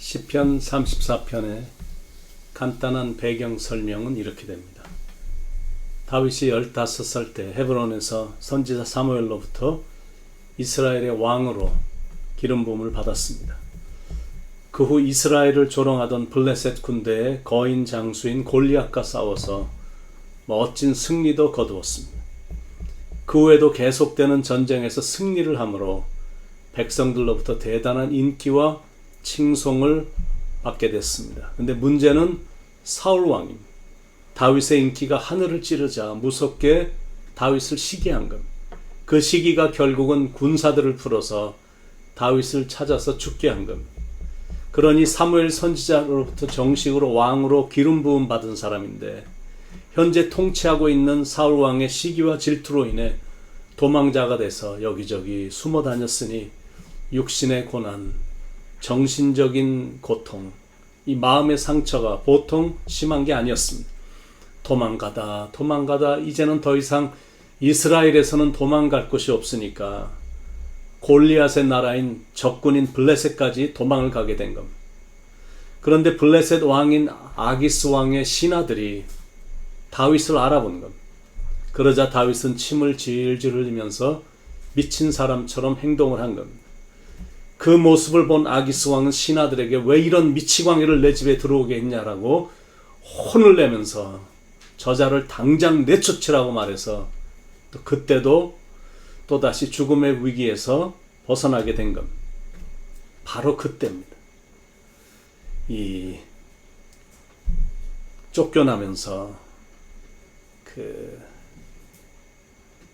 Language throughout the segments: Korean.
시편 34편의 간단한 배경 설명은 이렇게 됩니다. 다윗이 15살 때 헤브론에서 선지자 사무엘로부터 이스라엘의 왕으로 기름 부음을 받았습니다. 그 후 이스라엘을 조롱하던 블레셋 군대의 거인 장수인 골리앗과 싸워서 멋진 승리도 거두었습니다. 그 후에도 계속되는 전쟁에서 승리를 함으로 백성들로부터 대단한 인기와 칭송을 받게 됐습니다. 근데 문제는 사울 왕입니다. 다윗의 인기가 하늘을 찌르자 무섭게 다윗을 시기한 겁니다. 그 시기가 결국은 군사들을 풀어서 다윗을 찾아서 죽게 한 겁니다. 그러니 사무엘 선지자로부터 정식으로 왕으로 기름 부음 받은 사람인데 현재 통치하고 있는 사울 왕의 시기와 질투로 인해 도망자가 돼서 여기저기 숨어 다녔으니 육신의 고난, 정신적인 고통, 이 마음의 상처가 보통 심한 게 아니었습니다. 도망가다, 도망가다, 이제는 더 이상 이스라엘에서는 도망갈 곳이 없으니까 골리앗의 나라인 적군인 블레셋까지 도망을 가게 된 겁니다. 그런데 블레셋 왕인 아기스 왕의 신하들이 다윗을 알아본 겁니다. 그러자 다윗은 침을 질질 흘리면서 미친 사람처럼 행동을 한 겁니다. 그 모습을 본 아기스 왕은 신하들에게 왜 이런 미치광이를 내 집에 들어오게 했냐라고 혼을 내면서 저자를 당장 내쫓으라고 말해서 또 그때도 또다시 죽음의 위기에서 벗어나게 된 겁니다. 바로 그때입니다. 이 쫓겨나면서 그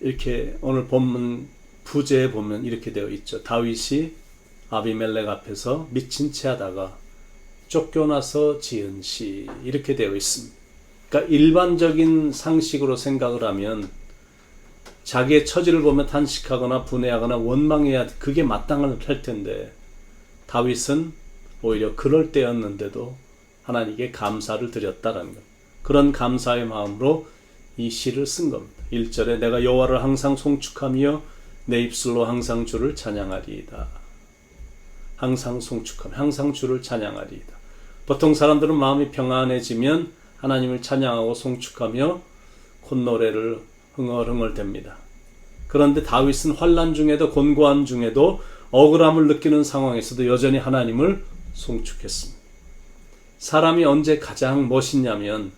이렇게 오늘 본문 부제에 보면 이렇게 되어 있죠. 다윗이 아비멜렉 앞에서 미친 채 하다가 쫓겨나서 지은 시 이렇게 되어 있습니다. 그러니까 일반적인 상식으로 생각을 하면 자기의 처지를 보며 탄식하거나 분해하거나 원망해야 그게 마땅할 텐데 다윗은 오히려 그럴 때였는데도 하나님께 감사를 드렸다라는 것. 그런 감사의 마음으로 이 시를 쓴 겁니다. 1절에 내가 여호와를 항상 송축하며 내 입술로 항상 주를 찬양하리이다. 항상 송축하며 항상 주를 찬양하리이다. 보통 사람들은 마음이 평안해지면 하나님을 찬양하고 송축하며 콧노래를 흥얼흥얼 댑니다. 그런데 다윗은 환란 중에도 곤고함 중에도 억울함을 느끼는 상황에서도 여전히 하나님을 송축했습니다. 사람이 언제 가장 멋있냐면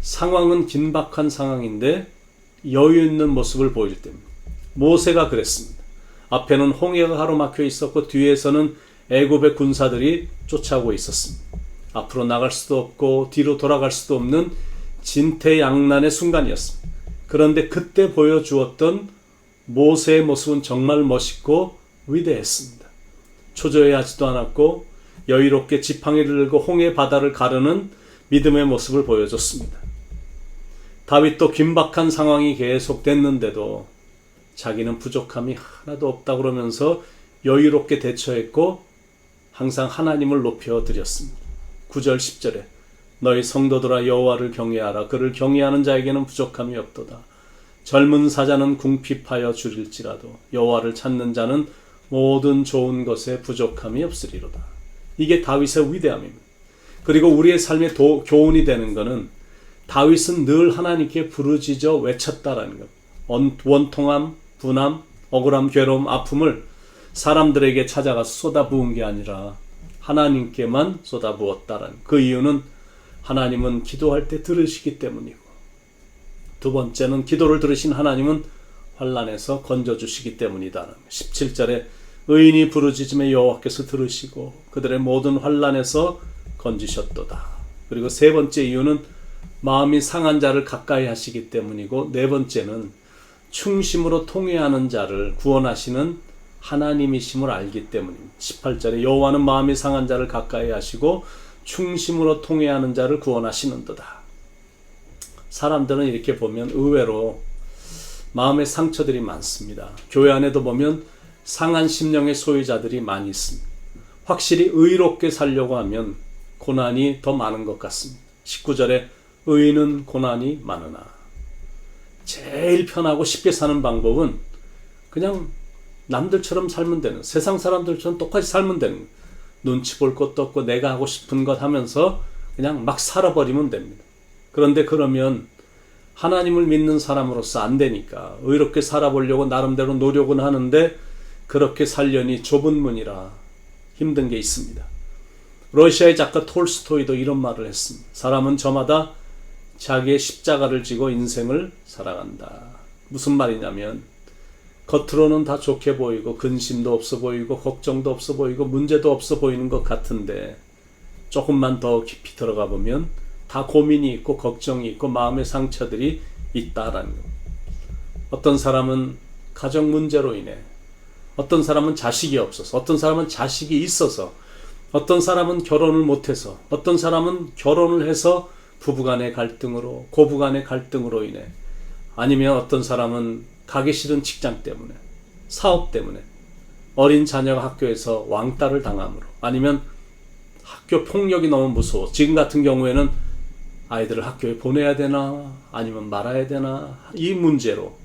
상황은 긴박한 상황인데 여유 있는 모습을 보일 때입니다. 모세가 그랬습니다. 앞에는 홍해가 가로막혀 있었고 뒤에서는 애굽의 군사들이 쫓아오고 있었습니다. 앞으로 나갈 수도 없고 뒤로 돌아갈 수도 없는 진퇴양난의 순간이었습니다. 그런데 그때 보여주었던 모세의 모습은 정말 멋있고 위대했습니다. 초조해하지도 않았고 여유롭게 지팡이를 들고 홍해 바다를 가르는 믿음의 모습을 보여줬습니다. 다윗도 긴박한 상황이 계속됐는데도 자기는 부족함이 하나도 없다 그러면서 여유롭게 대처했고 항상 하나님을 높여 드렸습니다. 9절 10절에 너희 성도들아 여호와를 경외하라 그를 경외하는 자에게는 부족함이 없도다. 젊은 사자는 궁핍하여 줄일지라도 여호와를 찾는 자는 모든 좋은 것에 부족함이 없으리로다. 이게 다윗의 위대함입니다. 그리고 우리의 삶의 도, 교훈이 되는 것은 다윗은 늘 하나님께 부르짖어 외쳤다라는 것. 원, 원통함, 분함, 억울함, 괴로움, 아픔을 사람들에게 찾아가 쏟아부은 게 아니라 하나님께만 쏟아부었다라는 그 이유는 하나님은 기도할 때 들으시기 때문이고 두 번째는 기도를 들으신 하나님은 환란에서 건져 주시기 때문이다. 17절에 의인이 부르짖음에 여호와께서 들으시고 그들의 모든 환란에서 건지셨도다. 그리고 세 번째 이유는 마음이 상한 자를 가까이 하시기 때문이고 네 번째는 충심으로 통회하는 자를 구원하시는 하나님이심을 알기 때문입니다. 18절에 여호와는 마음이 상한 자를 가까이 하시고 충심으로 통회하는 자를 구원하시는도다. 사람들은 이렇게 보면 의외로 마음의 상처들이 많습니다. 교회 안에도 보면 상한 심령의 소유자들이 많이 있습니다. 확실히 의롭게 살려고 하면 고난이 더 많은 것 같습니다. 19절에 의인은 고난이 많으나 제일 편하고 쉽게 사는 방법은 그냥 남들처럼 살면 되는 세상 사람들처럼 똑같이 살면 되는 눈치 볼 것도 없고 내가 하고 싶은 것 하면서 그냥 막 살아버리면 됩니다. 그런데 그러면 하나님을 믿는 사람으로서 안 되니까 의롭게 살아보려고 나름대로 노력은 하는데 그렇게 살려니 좁은 문이라 힘든 게 있습니다. 러시아의 작가 톨스토이도 이런 말을 했습니다. 사람은 저마다 자기의 십자가를 지고 인생을 살아간다. 무슨 말이냐면 겉으로는 다 좋게 보이고 근심도 없어 보이고 걱정도 없어 보이고 문제도 없어 보이는 것 같은데 조금만 더 깊이 들어가 보면 다 고민이 있고 걱정이 있고 마음의 상처들이 있다라는 것. 어떤 사람은 가정 문제로 인해 어떤 사람은 자식이 없어서 어떤 사람은 자식이 있어서 어떤 사람은 결혼을 못해서 어떤 사람은 결혼을 해서 부부간의 갈등으로 고부간의 갈등으로 인해 아니면 어떤 사람은 가기 싫은 직장 때문에 사업 때문에 어린 자녀가 학교에서 왕따를 당함으로 아니면 학교 폭력이 너무 무서워. 지금 같은 경우에는 아이들을 학교에 보내야 되나 아니면 말아야 되나 이 문제로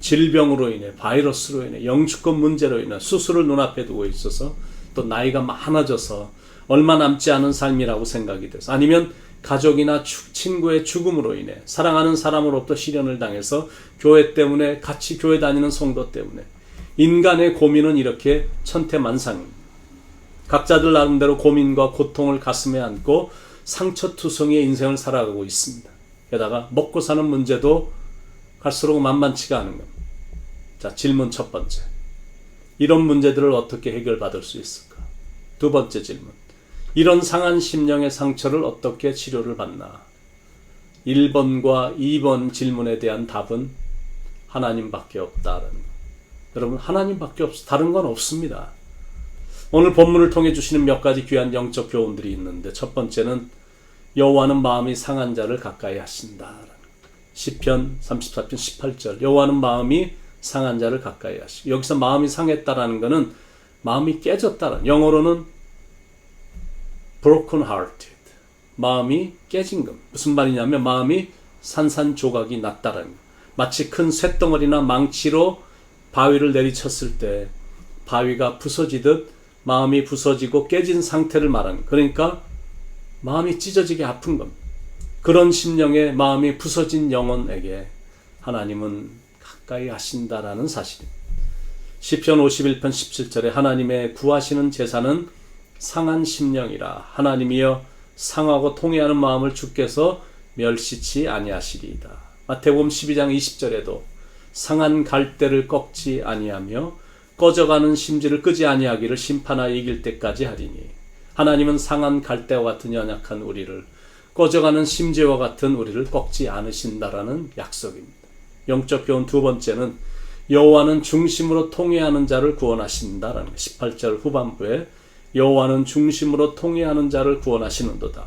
질병으로 인해 바이러스로 인해 영주권 문제로 인해 수술을 눈앞에 두고 있어서 또 나이가 많아져서 얼마 남지 않은 삶이라고 생각이 돼서 아니면 가족이나 친구의 죽음으로 인해 사랑하는 사람으로부터 시련을 당해서 교회 때문에 같이 교회 다니는 성도 때문에 인간의 고민은 이렇게 천태만상입니다. 각자들 나름대로 고민과 고통을 가슴에 안고 상처투성이의 인생을 살아가고 있습니다. 게다가 먹고 사는 문제도 갈수록 만만치가 않은 겁니다. 자, 질문 첫 번째. 이런 문제들을 어떻게 해결받을 수 있을까? 두 번째 질문. 이런 상한 심령의 상처를 어떻게 치료를 받나? 1번과 2번 질문에 대한 답은 하나님밖에 없다는 것. 여러분, 하나님밖에 없어. 다른 건 없습니다. 오늘 본문을 통해 주시는 몇 가지 귀한 영적 교훈들이 있는데 첫 번째는 여호와는 마음이 상한 자를 가까이 하신다. 시편 34편 18절 여호와는 마음이 상한 자를 가까이 하시고 여기서 마음이 상했다라는 것은 마음이 깨졌다는 영어로는 broken hearted 마음이 깨진 것 무슨 말이냐면 마음이 산산조각이 났다라는 것 마치 큰 쇳덩어리나 망치로 바위를 내리쳤을 때 바위가 부서지듯 마음이 부서지고 깨진 상태를 말하는 그러니까 마음이 찢어지게 아픈 겁니다. 그런 심령의 마음이 부서진 영혼에게 하나님은 가까이 하신다라는 사실입니다. 시편 51편 17절에 하나님의 구하시는 제사는 상한 심령이라 하나님이여 상하고 통해하는 마음을 주께서 멸시치 아니하시리이다. 마태복음 12장 20절에도 상한 갈대를 꺾지 아니하며 꺼져가는 심지를 끄지 아니하기를 심판하여 이길 때까지 하리니 하나님은 상한 갈대와 같은 연약한 우리를 꺼져가는 심지와 같은 우리를 꺾지 않으신다라는 약속입니다. 영적 교훈 두 번째는 여호와는 중심으로 통해하는 자를 구원하신다라는 18절 후반부에 여호와는 중심으로 통해하는 자를 구원하시는도다.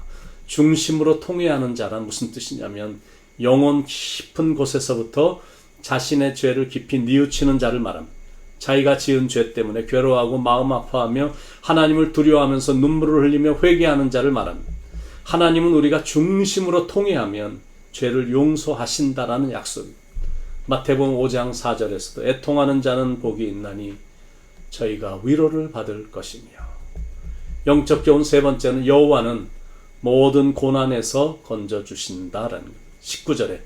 중심으로 통해하는 자란 무슨 뜻이냐면 영혼 깊은 곳에서부터 자신의 죄를 깊이 뉘우치는 자를 말합니다. 자기가 지은 죄 때문에 괴로워하고 마음 아파하며 하나님을 두려워하면서 눈물을 흘리며 회개하는 자를 말합니다. 하나님은 우리가 중심으로 통해하면 죄를 용서하신다라는 약속입니다. 마태복음 5장 4절에서도 애통하는 자는 복이 있나니 저희가 위로를 받을 것이며 영적 교훈 세 번째는 여호와는 모든 고난에서 건져 주신다라는 것. 19절에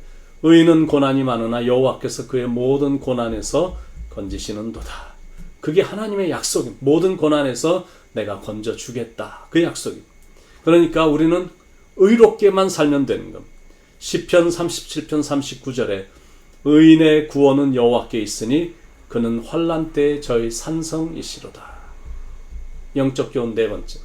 의인은 고난이 많으나 여호와께서 그의 모든 고난에서 건지시는도다. 그게 하나님의 약속입니다. 모든 고난에서 내가 건져 주겠다. 그 약속입니다. 그러니까 우리는 의롭게만 살면 되는 겁니다. 10편 37편 39절에 의인의 구원은 여호와께 있으니 그는 환란 때에 저희 산성이시로다. 영적 교훈 네 번째.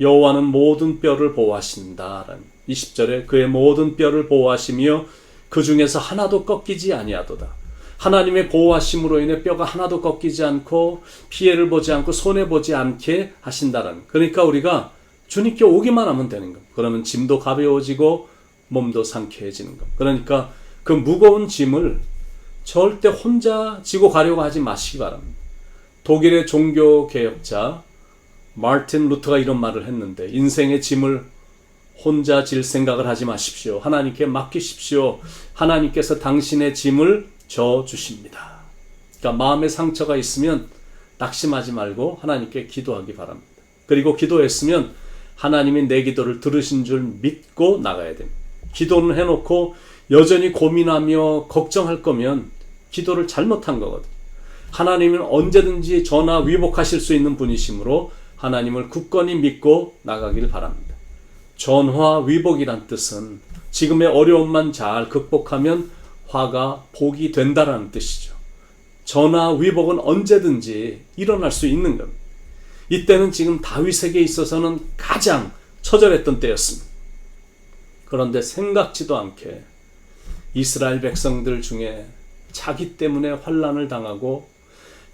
여호와는 모든 뼈를 보호하신다. 20절에 그의 모든 뼈를 보호하시며 그 중에서 하나도 꺾이지 아니하도다. 하나님의 보호하심으로 인해 뼈가 하나도 꺾이지 않고 피해를 보지 않고 손해 보지 않게 하신다라는. 그러니까 우리가 주님께 오기만 하면 되는 것. 그러면 짐도 가벼워지고 몸도 상쾌해지는 것. 그러니까 그 무거운 짐을 절대 혼자 지고 가려고 하지 마시기 바랍니다. 독일의 종교 개혁자 마틴 루터가 이런 말을 했는데 인생의 짐을 혼자 질 생각을 하지 마십시오. 하나님께 맡기십시오. 하나님께서 당신의 짐을 져 주십니다. 그러니까 마음에 상처가 있으면 낙심하지 말고 하나님께 기도하기 바랍니다. 그리고 기도했으면 하나님이 내 기도를 들으신 줄 믿고 나가야 됩니다. 기도는 해놓고 여전히 고민하며 걱정할 거면 기도를 잘못한 거거든. 하나님은 언제든지 전화 위복하실 수 있는 분이시므로 하나님을 굳건히 믿고 나가길 바랍니다. 전화 위복이란 뜻은 지금의 어려움만 잘 극복하면 화가 복이 된다라는 뜻이죠. 전화 위복은 언제든지 일어날 수 있는 겁니다. 이때는 지금 다윗에게 있어서는 가장 처절했던 때였습니다. 그런데 생각지도 않게 이스라엘 백성들 중에 자기 때문에 환란을 당하고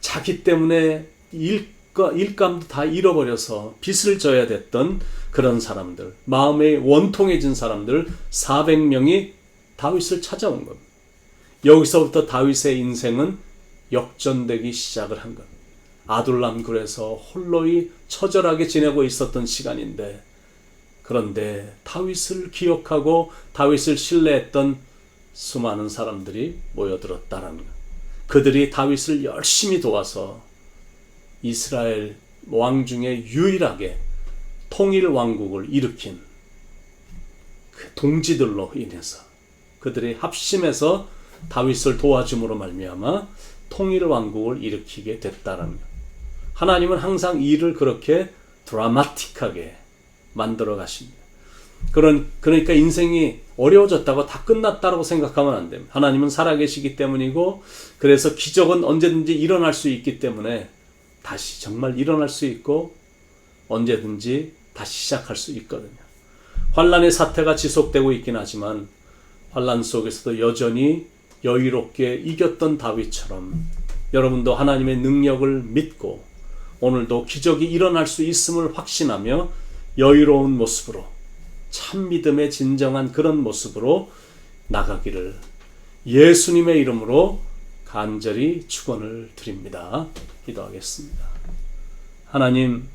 자기 때문에 일가, 일감도 다 잃어버려서 빚을 져야 됐던 그런 사람들, 마음에 원통해진 사람들 400명이 다윗을 찾아온 겁니다. 여기서부터 다윗의 인생은 역전되기 시작을 한 겁니다. 아둘람 굴에서 홀로이 처절하게 지내고 있었던 시간인데 그런데 다윗을 기억하고 다윗을 신뢰했던 수많은 사람들이 모여들었다라는 것. 그들이 다윗을 열심히 도와서 이스라엘 왕 중에 유일하게 통일 왕국을 일으킨 그 동지들로 인해서 그들이 합심해서 다윗을 도와줌으로 말미암아 통일 왕국을 일으키게 됐다라는 것. 하나님은 항상 일을 그렇게 드라마틱하게 만들어 가십니다. 그런 그러니까 인생이 어려워졌다고 다 끝났다고 생각하면 안 됩니다. 하나님은 살아계시기 때문이고 그래서 기적은 언제든지 일어날 수 있기 때문에 다시 정말 일어날 수 있고 언제든지 다시 시작할 수 있거든요. 환란의 사태가 지속되고 있긴 하지만 환란 속에서도 여전히 여유롭게 이겼던 다윗처럼 여러분도 하나님의 능력을 믿고 오늘도 기적이 일어날 수 있음을 확신하며 여유로운 모습으로 참 믿음의 진정한 그런 모습으로 나가기를 예수님의 이름으로 간절히 축원을 드립니다. 기도하겠습니다. 하나님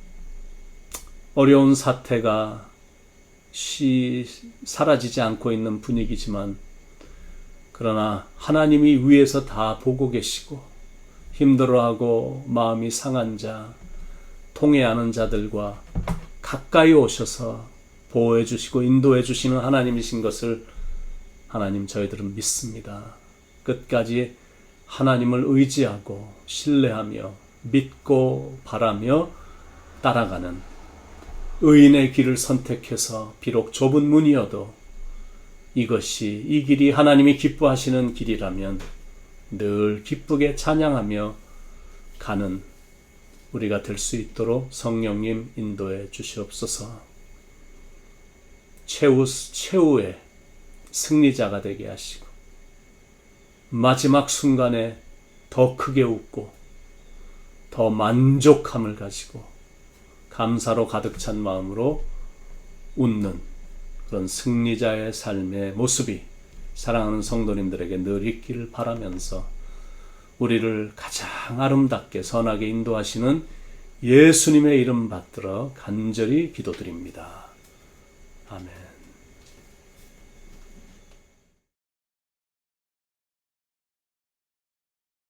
어려운 사태가 시 사라지지 않고 있는 분위기지만 그러나 하나님이 위에서 다 보고 계시고 힘들어하고 마음이 상한 자, 통해하는 자들과 가까이 오셔서 보호해 주시고 인도해 주시는 하나님이신 것을 하나님 저희들은 믿습니다. 끝까지 하나님을 의지하고 신뢰하며 믿고 바라며 따라가는 의인의 길을 선택해서 비록 좁은 문이어도 이것이 이 길이 하나님이 기뻐하시는 길이라면 늘 기쁘게 찬양하며 가는 우리가 될 수 있도록 성령님 인도해 주시옵소서. 최후 최후의 승리자가 되게 하시고 마지막 순간에 더 크게 웃고 더 만족함을 가지고 감사로 가득 찬 마음으로 웃는 그런 승리자의 삶의 모습이 사랑하는 성도님들에게 늘 있기를 바라면서 우리를 가장 아름답게 선하게 인도하시는 예수님의 이름 받들어 간절히 기도드립니다. 아멘.